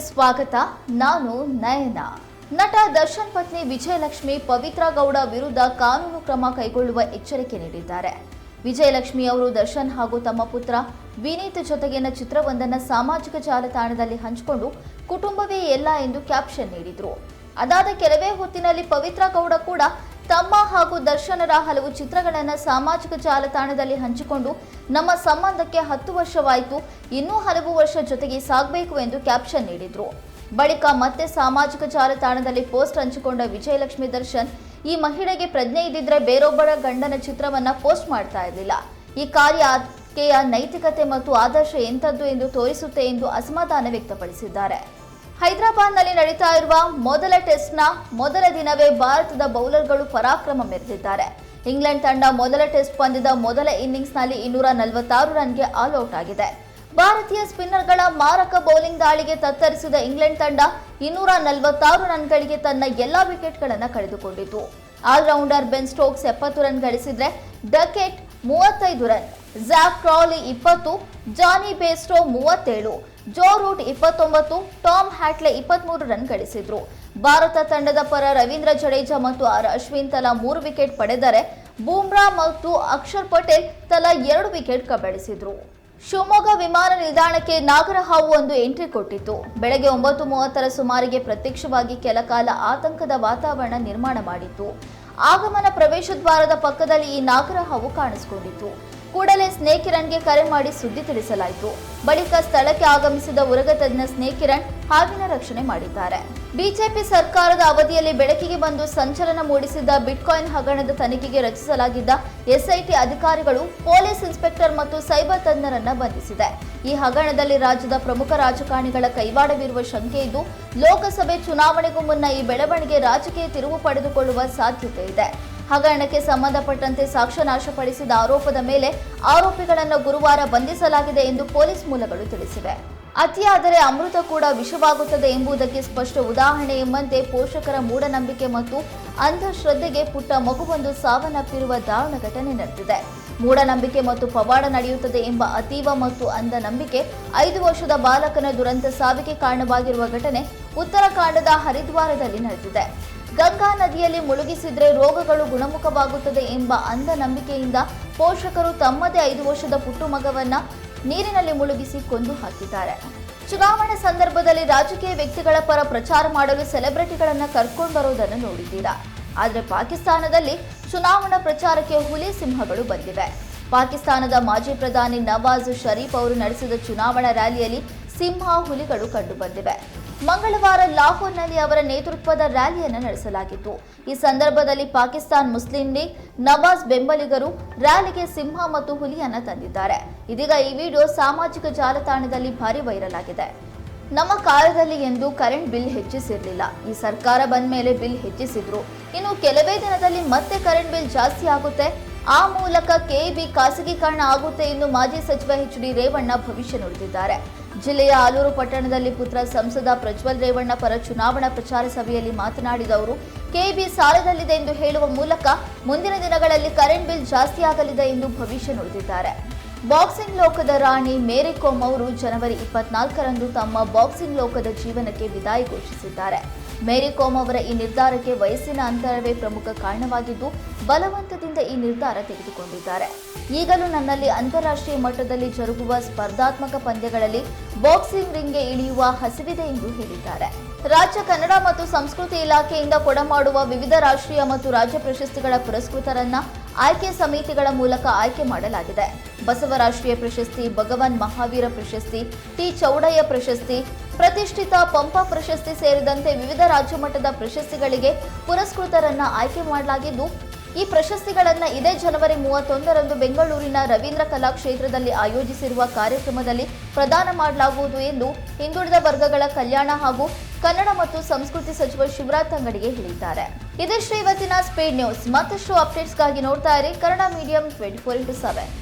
ಸ್ವಾಗತ. ನಾನು ನಯನ. ನಟ ದರ್ಶನ್ ಪತ್ನಿ ವಿಜಯಲಕ್ಷ್ಮಿ ಪವಿತ್ರ ಗೌಡ ವಿರುದ್ಧ ಕಾನೂನು ಕ್ರಮ ಕೈಗೊಳ್ಳುವ ಎಚ್ಚರಿಕೆ ನೀಡಿದ್ದಾರೆ. ವಿಜಯಲಕ್ಷ್ಮಿ ಅವರು ದರ್ಶನ್ ಹಾಗೂ ತಮ್ಮ ಪುತ್ರ ವಿನೀತ್ ಜೊತೆಗಿನ ಚಿತ್ರವೊಂದನ್ನು ಸಾಮಾಜಿಕ ಜಾಲತಾಣದಲ್ಲಿ ಹಂಚಿಕೊಂಡು ಕುಟುಂಬವೇ ಎಲ್ಲ ಎಂದು ಕ್ಯಾಪ್ಷನ್ ನೀಡಿದರು. ಅದಾದ ಕೆಲವೇ ಹೊತ್ತಿನಲ್ಲಿ ಪವಿತ್ರ ಗೌಡ ಕೂಡ ತಮ್ಮ ಹಾಗೂ ದರ್ಶನರ ಹಲವು ಚಿತ್ರಗಳನ್ನು ಸಾಮಾಜಿಕ ಜಾಲತಾಣದಲ್ಲಿ ಹಂಚಿಕೊಂಡು ನಮ್ಮ ಸಂಬಂಧಕ್ಕೆ ಹತ್ತು ವರ್ಷವಾಯಿತು, ಇನ್ನೂ ಹಲವು ವರ್ಷ ಜೊತೆಗೆ ಸಾಗಬೇಕು ಎಂದು ಕ್ಯಾಪ್ಷನ್ ನೀಡಿದ್ರು. ಬಳಿಕ ಮತ್ತೆ ಸಾಮಾಜಿಕ ಜಾಲತಾಣದಲ್ಲಿ ಪೋಸ್ಟ್ ಹಂಚಿಕೊಂಡ ವಿಜಯಲಕ್ಷ್ಮಿ ದರ್ಶನ್, ಈ ಮಹಿಳೆಗೆ ಪ್ರಜ್ಞೆ ಇದ್ದಿದ್ರೆ ಬೇರೊಬ್ಬರ ಗಂಡನ ಚಿತ್ರವನ್ನ ಪೋಸ್ಟ್ ಮಾಡ್ತಾ ಇರಲಿಲ್ಲ. ಈ ಕಾರ್ಯ ಆಕೆಯ ನೈತಿಕತೆ ಮತ್ತು ಆದರ್ಶ ಎಂಥದ್ದು ಎಂದು ತೋರಿಸುತ್ತೆ ಎಂದು ಅಸಮಾಧಾನ ವ್ಯಕ್ತಪಡಿಸಿದ್ದಾರೆ. ಹೈದರಾಬಾದ್ನಲ್ಲಿ ನಡೀತಾ ಇರುವ ಮೊದಲ ಟೆಸ್ಟ್ನ ಮೊದಲ ದಿನವೇ ಭಾರತದ ಬೌಲರ್ಗಳು ಪರಾಕ್ರಮ ಮೆರೆದಿದ್ದಾರೆ. ಇಂಗ್ಲೆಂಡ್ ತಂಡ ಮೊದಲ ಟೆಸ್ಟ್ ಪಂದ್ಯದ ಮೊದಲ ಇನ್ನಿಂಗ್ಸ್ನಲ್ಲಿ ಇನ್ನೂರ ನಲವತ್ತಾರು ರನ್ಗೆ ಆಲ್ ಔಟ್ ಆಗಿದೆ. ಭಾರತೀಯ ಸ್ಪಿನ್ನರ್ಗಳ ಮಾರಕ ಬೌಲಿಂಗ್ ದಾಳಿಗೆ ತತ್ತರಿಸಿದ ಇಂಗ್ಲೆಂಡ್ ತಂಡ ಇನ್ನೂರ ನಲವತ್ತಾರು ರನ್ಗಳಿಗೆ ತನ್ನ ಎಲ್ಲಾ ವಿಕೆಟ್ಗಳನ್ನು ಕಳೆದುಕೊಂಡಿತು. ಆಲ್ರೌಂಡರ್ ಬೆನ್ ಸ್ಟೋಕ್ಸ್ ಎಪ್ಪತ್ತು ರನ್ ಗಳಿಸಿದ್ರೆ ಡಕೆಟ್ ಮೂವತ್ತೈದು ರನ್. ಝಾಕ್ ಕ್ರಾಲಿ ಇಪ್ಪತ್ತು ಜಾನಿ ಬೇಸ್ಟೋ ಮೂವತ್ತೇಳು ಜೋ ರೂಟ್ ಇಪ್ಪತ್ತೊಂಬತ್ತು ಟಾಮ್ ಹ್ಯಾಟ್ಲೆ ಇಪ್ಪತ್ಮೂರು ರನ್ ಗಳಿಸಿದ್ರು. ಭಾರತ ತಂಡದ ಪರ ರವೀಂದ್ರ ಜಡೇಜಾ ಮತ್ತು ಆರ್ ಅಶ್ವಿನ್ ತಲಾ ಮೂರು ವಿಕೆಟ್ ಪಡೆದರೆ ಬೂಮ್ರಾ ಮತ್ತು ಅಕ್ಷರ್ ಪಟೇಲ್ ತಲಾ ಎರಡು ವಿಕೆಟ್ ಕಬಳಿಸಿದ್ರು. ಶಿವಮೊಗ್ಗ ವಿಮಾನ ನಿಲ್ದಾಣಕ್ಕೆ ನಾಗರಹಾವು ಒಂದು ಎಂಟ್ರಿ ಕೊಟ್ಟಿತ್ತು. ಬೆಳಗ್ಗೆ ಒಂಬತ್ತು ಮೂವತ್ತರ ಸುಮಾರಿಗೆ ಪ್ರತ್ಯಕ್ಷವಾಗಿ ಕೆಲ ಕಾಲ ಆತಂಕದ ವಾತಾವರಣ ನಿರ್ಮಾಣ ಮಾಡಿತ್ತು. ಆಗಮನ ಪ್ರವೇಶ ದ್ವಾರದ ಪಕ್ಕದಲ್ಲಿ ಈ ನಾಗರಹಾವು ಕಾಣಿಸಿಕೊಂಡಿತ್ತು. ಕೂಡಲೇ ಸ್ನೇಕ್ ಕಿರಣ್ಗೆ ಕರೆ ಮಾಡಿ ಸುದ್ದಿ ತಿಳಿಸಲಾಯಿತು. ಬಳಿಕ ಸ್ಥಳಕ್ಕೆ ಆಗಮಿಸಿದ ಉರಗ ತಜ್ಞ ಸ್ನೇಹಿರಣ್ ಹಾವಿನ ರಕ್ಷಣೆ ಮಾಡಿದ್ದಾರೆ. ಬಿಜೆಪಿ ಸರ್ಕಾರದ ಅವಧಿಯಲ್ಲಿ ಬೆಳಕಿಗೆ ಬಂದು ಸಂಚಲನ ಮೂಡಿಸಿದ್ದ ಬಿಟ್ಕಾಯಿನ್ ಹಗರಣದ ತನಿಖೆಗೆ ರಚಿಸಲಾಗಿದ್ದ ಎಸ್ಐಟಿ ಅಧಿಕಾರಿಗಳು, ಪೊಲೀಸ್ ಇನ್ಸ್ಪೆಕ್ಟರ್ ಮತ್ತು ಸೈಬರ್ ತಜ್ಞರನ್ನ ಬಂಧಿಸಿದೆ. ಈ ಹಗರಣದಲ್ಲಿ ರಾಜ್ಯದ ಪ್ರಮುಖ ರಾಜಕಾರಣಿಗಳ ಕೈವಾಡವಿರುವ ಶಂಕೆ ಇದ್ದು, ಲೋಕಸಭೆ ಚುನಾವಣೆಗೂ ಮುನ್ನ ಈ ಬೆಳವಣಿಗೆ ರಾಜಕೀಯ ತಿರುವು ಪಡೆದುಕೊಳ್ಳುವ ಸಾಧ್ಯತೆ ಇದೆ. ಹಗರಣಕ್ಕೆ ಸಂಬಂಧಪಟ್ಟಂತೆ ಸಾಕ್ಷ್ಯ ನಾಶಪಡಿಸಿದ ಆರೋಪದ ಮೇಲೆ ಆರೋಪಿಗಳನ್ನು ಗುರುವಾರ ಬಂಧಿಸಲಾಗಿದೆ ಎಂದು ಪೊಲೀಸ್ ಮೂಲಗಳು ತಿಳಿಸಿವೆ. ಅತಿಯಾದರೆ ಅಮೃತ ಕೂಡ ವಿಷವಾಗುತ್ತದೆ ಎಂಬುದಕ್ಕೆ ಸ್ಪಷ್ಟ ಉದಾಹರಣೆ ಎಂಬಂತೆ ಪೋಷಕರ ಮೂಢನಂಬಿಕೆ ಮತ್ತು ಅಂಧಶ್ರದ್ಧೆಗೆ ಪುಟ್ಟ ಮಗುವೊಂದು ಸಾವನ್ನಪ್ಪಿರುವ ದಾರುಣ ಘಟನೆ ನಡೆದಿದೆ. ಮೂಢನಂಬಿಕೆ ಮತ್ತು ಪವಾಡ ನಡೆಯುತ್ತದೆ ಎಂಬ ಅತೀವ ಮತ್ತು ಅಂಧ ನಂಬಿಕೆ ಐದು ವರ್ಷದ ಬಾಲಕನ ದುರಂತ ಸಾವಿಗೆ ಕಾರಣವಾಗಿರುವ ಘಟನೆ ಉತ್ತರಾಖಂಡದ ಹರಿದ್ವಾರದಲ್ಲಿ ನಡೆದಿದೆ. ಗಂಗಾ ನದಿಯಲ್ಲಿ ಮುಳುಗಿಸಿದ್ರೆ ರೋಗಗಳು ಗುಣಮುಖವಾಗುತ್ತದೆ ಎಂಬ ಅಂಧ ನಂಬಿಕೆಯಿಂದ ಪೋಷಕರು ತಮ್ಮದೇ ಐದು ವರ್ಷದ ಪುಟ್ಟು ಮಗವನ್ನ ನೀರಿನಲ್ಲಿ ಮುಳುಗಿಸಿ ಕೊಂದು ಹಾಕಿದ್ದಾರೆ. ಚುನಾವಣೆ ಸಂದರ್ಭದಲ್ಲಿ ರಾಜಕೀಯ ವ್ಯಕ್ತಿಗಳ ಪರ ಪ್ರಚಾರ ಮಾಡಲು ಸೆಲೆಬ್ರಿಟಿಗಳನ್ನು ಕರ್ಕೊಂಡು ಬರೋದನ್ನು ನೋಡಿದ್ದೀರಾ. ಆದರೆ ಪಾಕಿಸ್ತಾನದಲ್ಲಿ ಚುನಾವಣಾ ಪ್ರಚಾರಕ್ಕೆ ಹುಲಿ ಸಿಂಹಗಳು ಬಂದಿವೆ. ಪಾಕಿಸ್ತಾನದ ಮಾಜಿ ಪ್ರಧಾನಿ ನವಾಜ್ ಷರೀಫ್ ಅವರು ನಡೆಸಿದ ಚುನಾವಣಾ ರ್ಯಾಲಿಯಲ್ಲಿ ಸಿಂಹ ಹುಲಿಗಳು ಕಂಡುಬಂದಿವೆ ಮಂಗಳವಾರ ಲಾಹೋರ್ನಲ್ಲಿ ಅವರ ನೇತೃತ್ವದ ರ್ಯಾಲಿಯನ್ನು ನಡೆಸಲಾಗಿತ್ತು. ಈ ಸಂದರ್ಭದಲ್ಲಿ ಪಾಕಿಸ್ತಾನ್ ಮುಸ್ಲಿಂ ಲೀಗ್ ನವಾಜ್ ಬೆಂಬಲಿಗರು ರ್ಯಾಲಿಗೆ ಸಿಂಹ ಮತ್ತು ಹುಲಿಯನ್ನ ತಂದಿದ್ದಾರೆ. ಇದೀಗ ಈ ವಿಡಿಯೋ ಸಾಮಾಜಿಕ ಜಾಲತಾಣದಲ್ಲಿ ಭಾರಿ ವೈರಲ್ ಆಗಿದೆ. ನಮ್ಮ ಕಾಲದಲ್ಲಿ ಎಂದು ಕರೆಂಟ್ ಬಿಲ್ ಹೆಚ್ಚಿಸಿರಲಿಲ್ಲ. ಈ ಸರ್ಕಾರ ಬಂದ ಮೇಲೆ ಬಿಲ್ ಹೆಚ್ಚಿಸಿದ್ರು. ಇನ್ನು ಕೆಲವೇ ದಿನದಲ್ಲಿ ಮತ್ತೆ ಕರೆಂಟ್ ಬಿಲ್ ಜಾಸ್ತಿ ಆಗುತ್ತೆ. ಆ ಮೂಲಕ ಕೆಇಬಿ ಖಾಸಗೀಕರಣ ಆಗುತ್ತೆ ಎಂದು ಮಾಜಿ ಸಚಿವ ಎಚ್ ಡಿ ರೇವಣ್ಣ ಭವಿಷ್ಯ ನುಡಿದಿದ್ದಾರೆ. ಜಿಲ್ಲೆಯ ಆಲೂರು ಪಟ್ಟಣದಲ್ಲಿ ಪುತ್ರ ಸಂಸದ ಪ್ರಜ್ವಲ್ ರೇವಣ್ಣ ಪರ ಚುನಾವಣಾ ಪ್ರಚಾರ ಸಭೆಯಲ್ಲಿ ಮಾತನಾಡಿದ ಅವರು, ಕೆಇಬಿ ಸಾಲದಲ್ಲಿದೆ ಎಂದು ಹೇಳುವ ಮೂಲಕ ಮುಂದಿನ ದಿನಗಳಲ್ಲಿ ಕರೆಂಟ್ ಬಿಲ್ ಜಾಸ್ತಿ ಆಗಲಿದೆ ಎಂದು ಭವಿಷ್ಯ ನುಡಿದಿದ್ದಾರೆ. ಬಾಕ್ಸಿಂಗ್ ಲೋಕದ ರಾಣಿ ಮೇರಿ ಕೋಮ್ ಅವರು ಜನವರಿ ಇಪ್ಪತ್ನಾಲ್ಕರಂದು ತಮ್ಮ ಬಾಕ್ಸಿಂಗ್ ಲೋಕದ ಜೀವನಕ್ಕೆ ವಿದಾಯ ಘೋಷಿಸಿದ್ದಾರೆ. ಮೇರಿ ಕೋಮ್ ಅವರ ಈ ನಿರ್ಧಾರಕ್ಕೆ ವಯಸ್ಸಿನ ಅಂತರವೇ ಪ್ರಮುಖ ಕಾರಣವಾಗಿದ್ದು, ಬಲವಂತದಿಂದ ಈ ನಿರ್ಧಾರ ತೆಗೆದುಕೊಂಡಿದ್ದಾರೆ. ಈಗಲೂ ನನ್ನಲ್ಲಿ ಅಂತಾರಾಷ್ಟ್ರೀಯ ಮಟ್ಟದಲ್ಲಿ ಜರುಗುವ ಸ್ಪರ್ಧಾತ್ಮಕ ಪಂದ್ಯಗಳಲ್ಲಿ ಬಾಕ್ಸಿಂಗ್ ರಿಂಗ್ಗೆ ಇಳಿಯುವ ಹಸಿವಿದೆ ಎಂದು ಹೇಳಿದ್ದಾರೆ. ರಾಜ್ಯ ಕನ್ನಡ ಮತ್ತು ಸಂಸ್ಕೃತಿ ಇಲಾಖೆಯಿಂದ ಕೊಡಮಾಡುವ ವಿವಿಧ ರಾಷ್ಟ್ರೀಯ ಮತ್ತು ರಾಜ್ಯ ಪ್ರಶಸ್ತಿಗಳ ಪುರಸ್ಕೃತರನ್ನ ಆಯ್ಕೆ ಸಮಿತಿಗಳ ಮೂಲಕ ಆಯ್ಕೆ ಮಾಡಲಾಗಿದೆ. ಬಸವರಾಷ್ಟ್ರೀಯ ಪ್ರಶಸ್ತಿ, ಭಗವಾನ್ ಮಹಾವೀರ ಪ್ರಶಸ್ತಿ, ಟಿ ಚೌಡಯ್ಯ ಪ್ರಶಸ್ತಿ, ಪ್ರತಿಷ್ಠಿತ ಪಂಪ ಪ್ರಶಸ್ತಿ ಸೇರಿದಂತೆ ವಿವಿಧ ರಾಜ್ಯ ಮಟ್ಟದ ಪ್ರಶಸ್ತಿಗಳಿಗೆ ಪುರಸ್ಕೃತರನ್ನ ಆಯ್ಕೆ ಮಾಡಲಾಗಿದ್ದು ಈ ಪ್ರಶಸ್ತಿಗಳನ್ನು ಇದೇ ಜನವರಿ ಮೂವತ್ತೊಂದರಂದು ಬೆಂಗಳೂರಿನ ರವೀಂದ್ರ ಕಲಾಕ್ಷೇತ್ರದಲ್ಲಿ ಆಯೋಜಿಸಿರುವ ಕಾರ್ಯಕ್ರಮದಲ್ಲಿ ಪ್ರದಾನ ಮಾಡಲಾಗುವುದು ಎಂದು ಹಿಂದುಳಿದ ವರ್ಗಗಳ ಕಲ್ಯಾಣ ಹಾಗೂ ಕನ್ನಡ ಮತ್ತು ಸಂಸ್ಕೃತಿ ಸಚಿವ ಶಿವರಾಜ್ ತಂಗಡಿಗೆ ಹೇಳಿದ್ದಾರೆ. ಇದಿಷ್ಟು ಇವತ್ತಿನ ಸ್ಪೀಡ್ ನ್ಯೂಸ್ ಮತ್ತಷ್ಟು ಅಪ್ಡೇಟ್ಸ್ಗಾಗಿ ನೋಡ್ತಾ ಇರಿ Kannada medium twenty four into seven